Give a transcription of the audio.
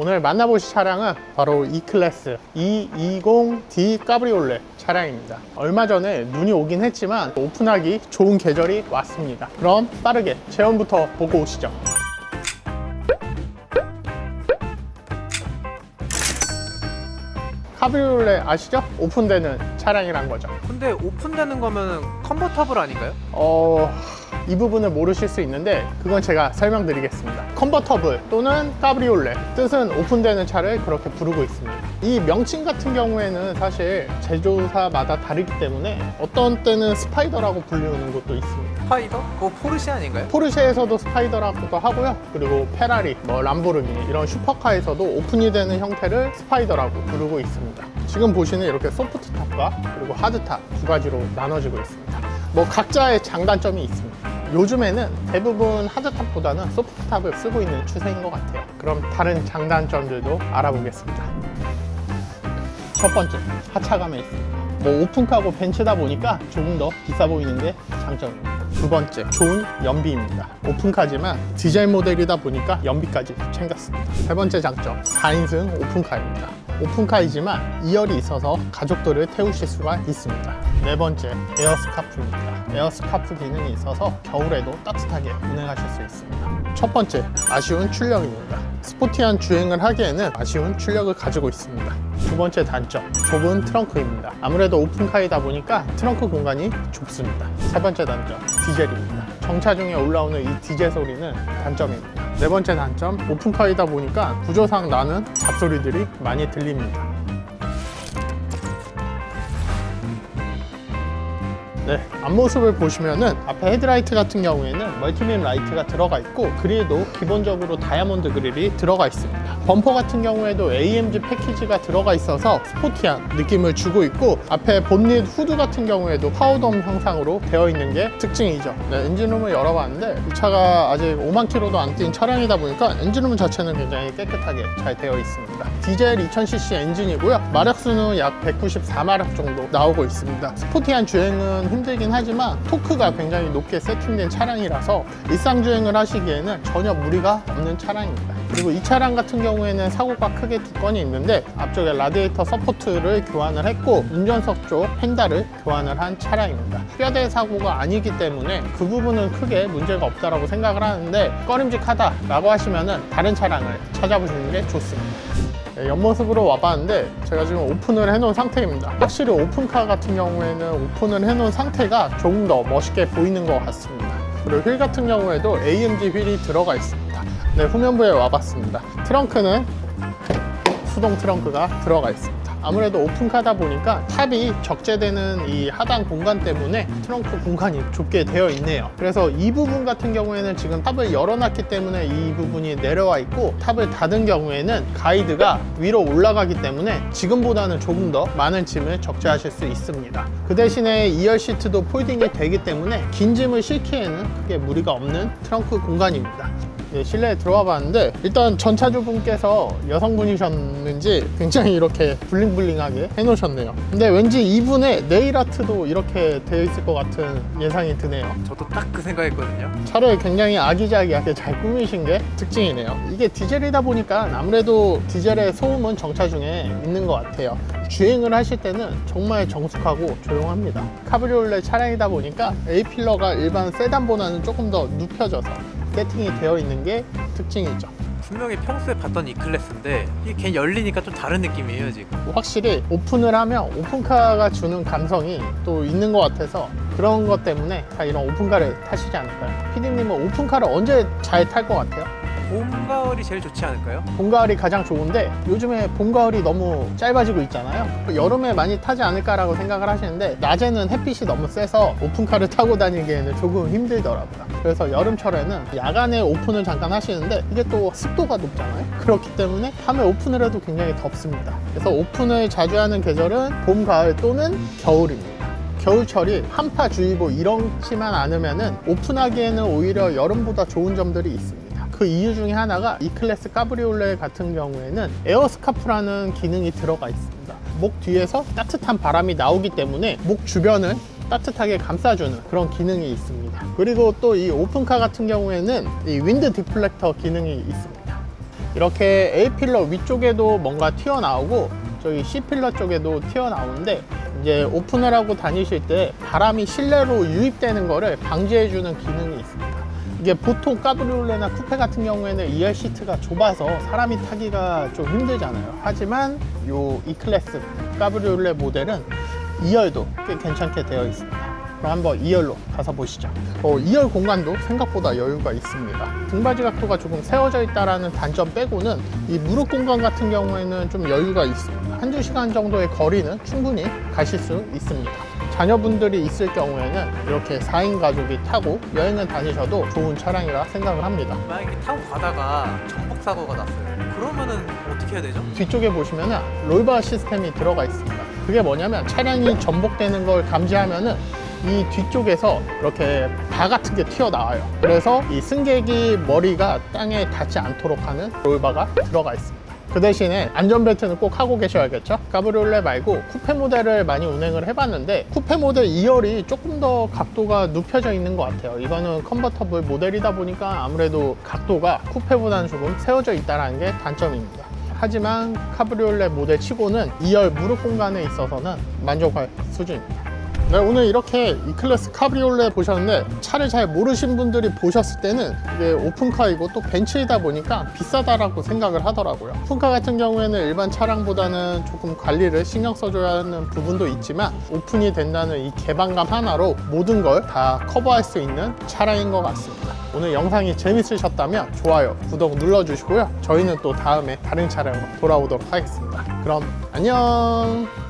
오늘 만나보실 차량은 바로 E클래스 E20D 까브리올레 차량입니다. 얼마 전에 눈이 오긴 했지만 오픈하기 좋은 계절이 왔습니다. 그럼 빠르게 체험부터 보고 오시죠. 카브리올레 아시죠? 오픈되는 차량이란 거죠. 근데 오픈되는 거면 컨버터블 아닌가요? 어, 이 부분을 모르실 수 있는데 그건 제가 설명드리겠습니다. 컨버터블 또는 까브리올레 뜻은 오픈되는 차를 그렇게 부르고 있습니다. 이 명칭 같은 경우에는 사실 제조사마다 다르기 때문에 어떤 때는 스파이더라고 불리우는 것도 있습니다. 스파이더? 그거 포르쉐 아닌가요? 포르쉐에서도 스파이더라고도 하고요. 그리고 페라리, 뭐 람보르기니 이런 슈퍼카에서도 오픈이 되는 형태를 스파이더라고 부르고 있습니다. 지금 보시는 이렇게 소프트 탑과 그리고 하드 탑 두 가지로 나눠지고 있습니다. 뭐 각자의 장단점이 있습니다. 요즘에는 대부분 하드 탑보다는 소프트 탑을 쓰고 있는 추세인 것 같아요. 그럼 다른 장단점들도 알아보겠습니다. 첫 번째, 하차감에 있습니다. 뭐 오픈카고 벤츠다 보니까 조금 더 비싸 보이는 게 장점입니다. 두 번째, 좋은 연비입니다. 오픈카지만 디젤 모델이다 보니까 연비까지 챙겼습니다. 세 번째 장점, 4인승 오픈카입니다. 오픈카이지만 2열이 있어서 가족들을 태우실 수가 있습니다. 네 번째, 에어스카프입니다. 에어스카프 기능이 있어서 겨울에도 따뜻하게 운행하실 수 있습니다. 첫 번째, 아쉬운 출력입니다. 스포티한 주행을 하기에는 아쉬운 출력을 가지고 있습니다. 두 번째 단점, 좁은 트렁크입니다. 아무래도 오픈카이다 보니까 트렁크 공간이 좁습니다. 세 번째 단점, 디젤입니다. 정차 중에 올라오는 이 디젤 소리는 단점입니다. 네 번째 단점, 오픈카이다 보니까 구조상 나는 잡소리들이 많이 들립니다. 네, 앞모습을 보시면은 앞에 헤드라이트 같은 경우에는 멀티빔 라이트가 들어가 있고 그릴도 기본적으로 다이아몬드 그릴이 들어가 있습니다. 범퍼 같은 경우에도 AMG 패키지가 들어가 있어서 스포티한 느낌을 주고 있고 앞에 본닛 후드 같은 경우에도 파우덤 형상으로 되어 있는 게 특징이죠. 네, 엔진룸을 열어봤는데 이 차가 아직 5만 킬로도 안 뛴 차량이다 보니까 엔진룸 자체는 굉장히 깨끗하게 잘 되어 있습니다. 디젤 2000cc 엔진이고요. 마력수는 약 194마력 정도 나오고 있습니다. 스포티한 주행은 힘들긴 하지만 토크가 굉장히 높게 세팅된 차량이라서 일상 주행을 하시기에는 전혀 무리가 없는 차량입니다. 그리고 이 차량 같은 경우에는 사고가 크게 두 건이 있는데 앞쪽에 라디에이터 서포트를 교환을 했고 운전석 쪽 펜다를 교환을 한 차량입니다. 뼈대 사고가 아니기 때문에 그 부분은 크게 문제가 없다라고 생각을 하는데 꺼림직하다라고 하시면은 다른 차량을 찾아보시는 게 좋습니다. 네, 옆모습으로 와봤는데 제가 지금 오픈을 해놓은 상태입니다. 확실히 오픈카 같은 경우에는 오픈을 해놓은 상태가 조금 더 멋있게 보이는 것 같습니다. 그리고 휠 같은 경우에도 AMG 휠이 들어가 있습니다. 네, 후면부에 와봤습니다. 트렁크는 수동 트렁크가 들어가 있습니다. 아무래도 오픈카다 보니까 탑이 적재되는 이 하단 공간 때문에 트렁크 공간이 좁게 되어 있네요. 그래서 이 부분 같은 경우에는 지금 탑을 열어놨기 때문에 이 부분이 내려와 있고 탑을 닫은 경우에는 가이드가 위로 올라가기 때문에 지금보다는 조금 더 많은 짐을 적재하실 수 있습니다. 그 대신에 2열 시트도 폴딩이 되기 때문에 긴 짐을 싣기에는 크게 무리가 없는 트렁크 공간입니다. 예, 실내에 들어와 봤는데 일단 전차주분께서 여성분이셨는지 굉장히 이렇게 블링블링하게 해놓으셨네요. 근데 왠지 이분의 네일 아트도 이렇게 되어 있을 것 같은 예상이 드네요. 저도 딱 그 생각했거든요. 차를 굉장히 아기자기하게 잘 꾸미신 게 특징이네요. 이게 디젤이다 보니까 아무래도 디젤의 소음은 정차 중에 있는 것 같아요. 주행을 하실 때는 정말 정숙하고 조용합니다. 카브리올레 차량이다 보니까 A필러가 일반 세단보다는 조금 더 눕혀져서 세팅이 되어 있는 게 특징이죠. 분명히 평소에 봤던 이 클래스인데 이게 괜히 열리니까 좀 다른 느낌이에요 지금. 확실히 오픈을 하면 오픈카가 주는 감성이 또 있는 것 같아서 그런 것 때문에 다 이런 오픈카를 타시지 않을까요? 피디님은 오픈카를 언제 잘 탈 것 같아요? 봄 가을이 제일 좋지 않을까요? 봄, 가을이 가장 좋은데 요즘에 봄, 가을이 너무 짧아지고 있잖아요. 여름에 많이 타지 않을까라고 생각을 하시는데 낮에는 햇빛이 너무 세서 오픈카를 타고 다니기에는 조금 힘들더라고요. 그래서 여름철에는 야간에 오픈을 잠깐 하시는데 이게 또 습도가 높잖아요. 그렇기 때문에 밤에 오픈을 해도 굉장히 덥습니다. 그래서 오픈을 자주 하는 계절은 봄, 가을 또는 겨울입니다. 겨울철이 한파주의보 이렇지만 않으면은 오픈하기에는 오히려 여름보다 좋은 점들이 있습니다. 그 이유 중에 하나가 이 클래스 까브리올레 같은 경우에는 에어스카프라는 기능이 들어가 있습니다. 목 뒤에서 따뜻한 바람이 나오기 때문에 목 주변을 따뜻하게 감싸주는 그런 기능이 있습니다. 그리고 또 이 오픈카 같은 경우에는 이 윈드 디플렉터 기능이 있습니다. 이렇게 A 필러 위쪽에도 뭔가 튀어나오고 저기 C 필러 쪽에도 튀어나오는데 이제 오픈을 하고 다니실 때 바람이 실내로 유입되는 거를 방지해주는 기능이 있습니다. 이게 보통 까브리올레나 쿠페 같은 경우에는 2열 시트가 좁아서 사람이 타기가 좀 힘들잖아요. 하지만 요 E클래스 까브리올레 모델은 2열도 꽤 괜찮게 되어 있습니다. 그럼 한번 2열로 가서 보시죠. 어, 2열 공간도 생각보다 여유가 있습니다. 등받이 각도가 조금 세워져 있다라는 단점 빼고는 이 무릎 공간 같은 경우에는 좀 여유가 있습니다. 한두 시간 정도의 거리는 충분히 가실 수 있습니다. 자녀분들이 있을 경우에는 이렇게 4인 가족이 타고 여행을 다니셔도 좋은 차량이라 생각을 합니다. 만약에 타고 가다가 전복 사고가 났어요. 그러면은 어떻게 해야 되죠? 뒤쪽에 보시면 롤바 시스템이 들어가 있습니다. 그게 뭐냐면 차량이 전복되는 걸 감지하면은 이 뒤쪽에서 이렇게 바 같은 게 튀어나와요. 그래서 이 승객이 머리가 땅에 닿지 않도록 하는 롤바가 들어가 있습니다. 그 대신에 안전벨트는 꼭 하고 계셔야겠죠? 까브리올레 말고 쿠페 모델을 많이 운행을 해봤는데 쿠페 모델 2열이 조금 더 각도가 눕혀져 있는 것 같아요. 이거는 컨버터블 모델이다 보니까 아무래도 각도가 쿠페보다는 조금 세워져 있다는 게 단점입니다. 하지만 카브리올레 모델 치고는 2열 무릎 공간에 있어서는 만족할 수준입니다. 네, 오늘 이렇게 이 클래스 카브리올레 보셨는데 차를 잘 모르신 분들이 보셨을 때는 이게 오픈카이고 또 벤츠이다 보니까 비싸다라고 생각을 하더라고요. 오픈카 같은 경우에는 일반 차량보다는 조금 관리를 신경 써줘야 하는 부분도 있지만 오픈이 된다는 이 개방감 하나로 모든 걸 다 커버할 수 있는 차량인 것 같습니다. 오늘 영상이 재밌으셨다면 좋아요, 구독 눌러주시고요. 저희는 또 다음에 다른 차량으로 돌아오도록 하겠습니다. 그럼 안녕!